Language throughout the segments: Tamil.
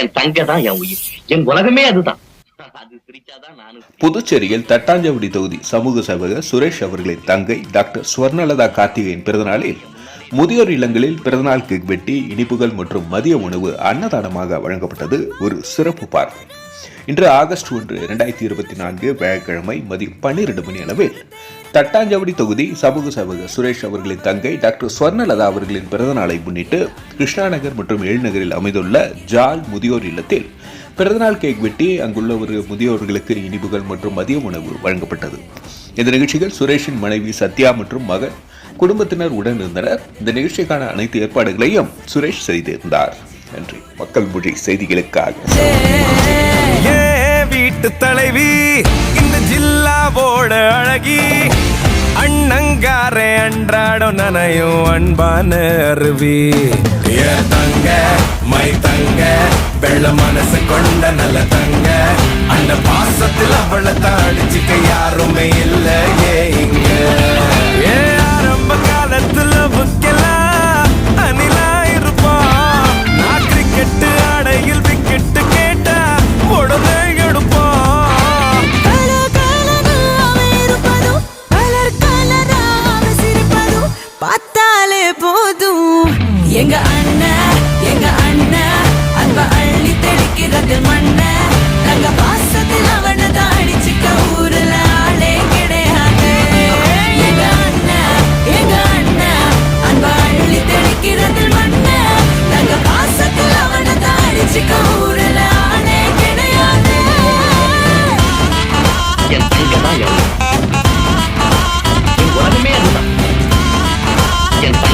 என் தங்க தான் என் உயிர். என் உலகமே அதுதான். புதுச்சேரியில் தட்டாஞ்சாவடி தொகுதி சமூக சேவகர் சுரேஷ் அவர்களின் தங்கை டாக்டர் ஸ்வர்ணலதா கார்த்திகையின் பிறந்தநாளில் முதியோர் இல்லங்களில் பிறந்தநாள் கேக் வெட்டி இனிப்புகள் மற்றும் மதிய உணவு அன்னதானமாக வழங்கப்பட்டது ஒரு சிறப்பு பார்வை. இன்று ஆகஸ்ட் ஒன்று இரண்டாயிரத்தி இருபத்தி நான்கு வியாழக்கிழமை மதியம் பன்னிரண்டு மணி அளவில் தட்டாஞ்சாவடி தொகுதி சமூக சேவக சுரேஷ் அவர்களின் தங்கை டாக்டர் ஸ்வர்ணலதா அவர்களின் பிறந்தநாளை முன்னிட்டு கிருஷ்ணா நகர் மற்றும் எழுநகரில் அமைந்துள்ள ஜால் முதியோர் இல்லத்தில் பிறந்தநாள் கேக் வெட்டி அங்குள்ள ஒரு முதியோர்களுக்கு இனிப்புகள் மற்றும் மதிய உணவு வழங்கப்பட்டது. இந்த நிகழ்ச்சிகள் சுரேஷின் மனைவி சத்யா மற்றும் மகன் குடும்பத்தினர் உடன் இருந்தனர். இந்த நிகழ்ச்சிக்கான அனைத்து ஏற்பாடுகளையும் சுரேஷ் செய்திருந்தார். நன்றி. மக்கள் மொழி செய்திகளுக்காக. ஏ வீட்டு தலைவி ஜில்லாவோட அழகி அண்ணங்காரே அன்றாடம் நனையும் அன்பான அருவி. தங்க மை தங்க வெள்ள மனசு கொண்ட நல்ல தங்க. அந்த பாசத்தில் அவளை தாடி எங்க அண்ணன் எங்க அண்ணன் அன்ப அள்ளி தெளிக்கிறது மண்ண. நாங்க பாசத்தில் அவனை தான் அடிச்சுக்க ஊருல ஆளே கிடையாது. எங்க அண்ணன் எங்க அண்ணன் அன்ப அள்ளி தெளிக்கிறது மண்ண. நாங்க பாசத்தில் அவனை தான் அடிச்சுக்க ஊருல ஆளே கிடையாது. என் தங்கதான் என் உலகமே அதுதான். என் தங்க என்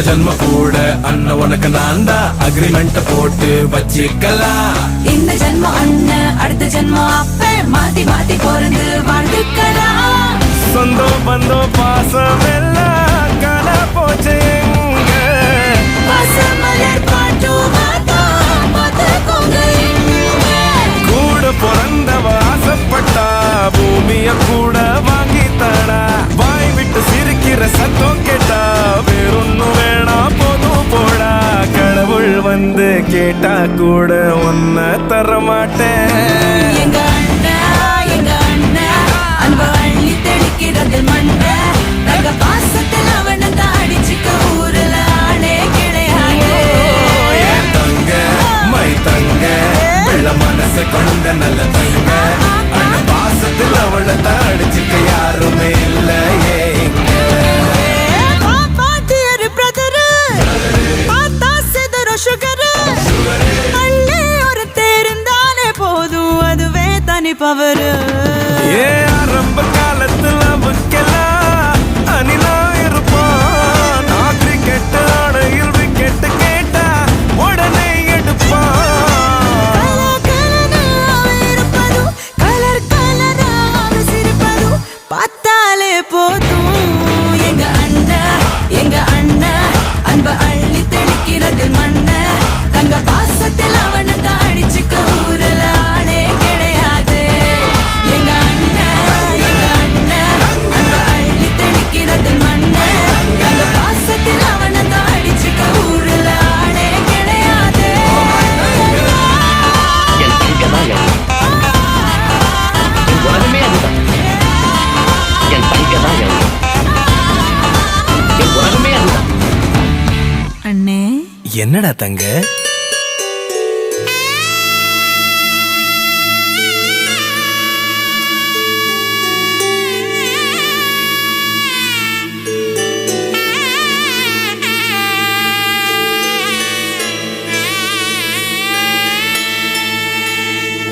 அடுத்த ஜென்ம கூட அண்ணன் உனக்கு நான் தான் அக்ரிமெண்ட் போட்டு வச்சுக்கலாம் இந்த ஜென்மம் அண்ணன் அடுத்த ஜென்மம் அப்ப மாத்தி மாத்தி பிறந்து வாழ்ந்துக்கலாம். சொந்தம் பந்தம் பாசம் எல்லாம் காண போச்சு. கூட பிறந்தவ ஆசைப்பட்டா பூமிய கூட வாங்கி தாடா வாய் விட்டு சிரிக்கிற சத்தம் வேறொன்னும் வேணாம் போதும் போடா. கடவுள் வந்து கேட்டா கூட ஒன்ன தர மாட்டேன் எங்க அண்ணன், எங்க அண்ணன், என்னடா தங்க?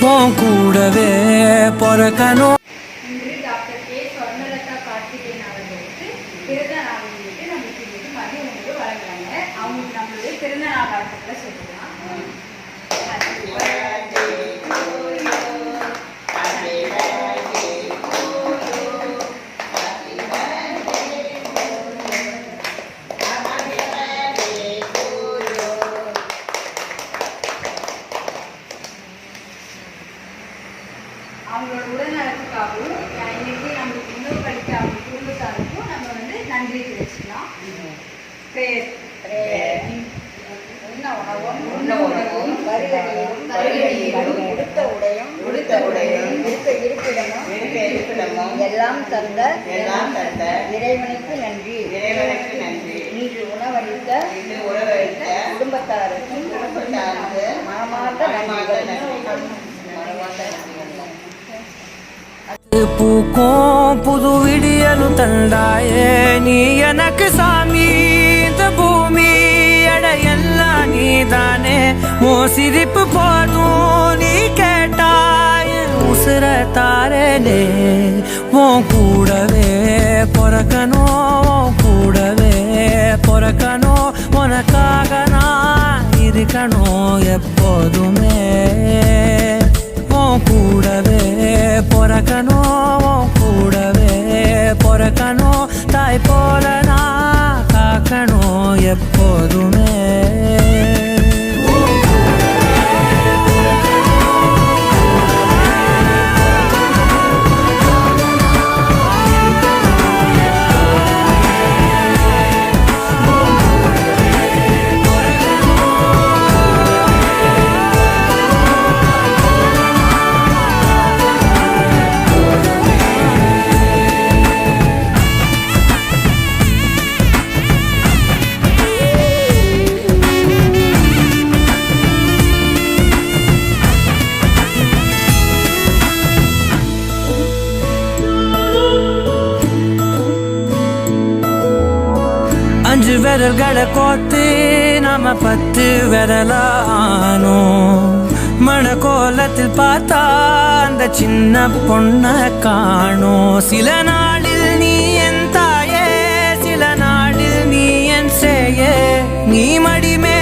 உன் கூடவே பிறக்கணும். பிறந்த நாள் முன்னிட்டு நம்மளுக்கு இன்னைக்கு மதிய உணவு வழங்குறாங்க. அவங்களுக்கு நம்மளுடைய பிறந்த நாள் வாழ்த்துக்களை சொல்லலாம் உண்ண உணவும் வருகடியும் வருகடியும் உடுத்த உடையும் உடுத்த உடையும் இருக்க இருப்பிடமும் இருக்க இருப்பிடமும் எல்லாம் தந்த எல்லாம் தந்த இறைவனுக்கு நன்றி. இறைவனுக்கு நன்றி. நீர் உணவளித்த இன்று உணவளித்த குடும்பத்தாருக்கும் குடும்பத்தாருக்கு மனமார்ந்த நன்றிகள். பூக்கும் புது விடியலும் தந்தாயே நீ எனக்கு சாமி உன் சிரிப்பு போதும் நீ கேட்டாய் உசுர தாரனே உன் கூடவே பிறக்கணும் உன் கூடவே பிறக்கணும் உனக்காக நான் இருக்கணும் எப்போதுமே உன் கூடவே பிறக்கணும் உன் கூடவே பிறக்கணும் தாய் போல நான் காக்கணும் எப்போதுமே Thank you. மலர்களை கோத்து நாம பத்து விரலானோ? மணக்கோலத்தில் பார்த்தா அந்த சின்ன பொண்ண காணோம் சில நாளில் நீ என் தாயே சில நாளில் நீ என் சேயே. நீ மடிமே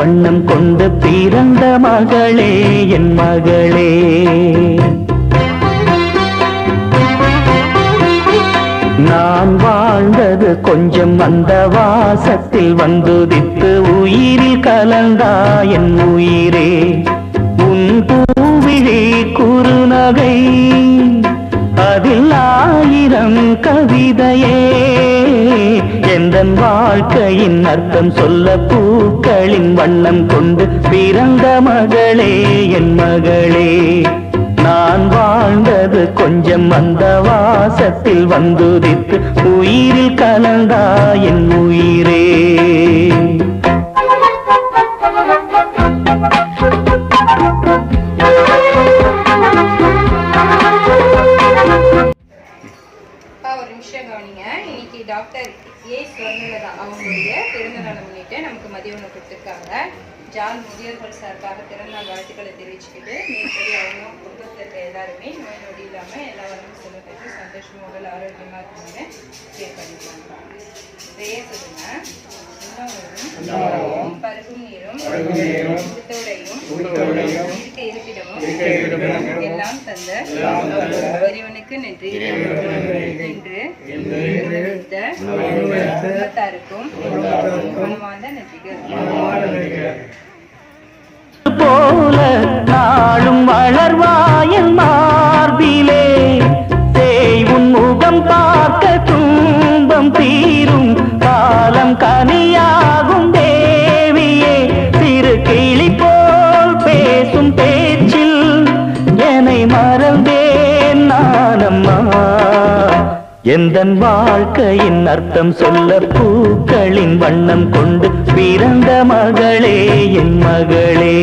வண்ணம் கொண்டு பிறந்த மகளே என் மகளே. நான் வாழ்ந்தது கொஞ்சம் அந்த வாசத்தில் வந்துதித்து உயிரில் கலந்தா என் உயிரே. உன் பூவிழி குறுநகை அதில் ஆயிரம் கவிதையே. எந்தன் வாழ்க்கையின் அர்த்தம் சொல்ல பூக்களின் வண்ணம் கொண்டு பிறந்த மகளே என் மகளே. நான் வாழ்ந்தது கொஞ்சம் அந்த வாசத்தில் வந்துதித்து உயிரில் கலந்தா என் உயிரே. சார்பாக பிறந்தநாள் வாழ்த்துக்களை தெரிவிச்சுக்கிட்டு மேற்படி அவங்க குடும்பத்தில் இருக்க எல்லாருமே நோய் நொடி இல்லாமல் எல்லா வரமும் சொல்ல பெற்று சந்தோஷமா உடல் ஆரோக்கியமாக இருக்கணும்னு கேர் பண்ணிக்கலாம் பெயர் சொல்லுங்க. உண்ணவும் பருகும் நீரும் இருக்க இருப்பிடமும் எல்லாம் தந்த இறைவனுக்கு நன்றி. என்று குடும்பத்தாருக்கும் மனமார்ந்த நன்றிகள். உன்னை மறந்தேன் நானம்மா எந்த வாழ்க்கையின் அர்த்தம் சொல்ல பூக்களின் வண்ணம் கொண்டு பிறந்த மகளே என் மகளே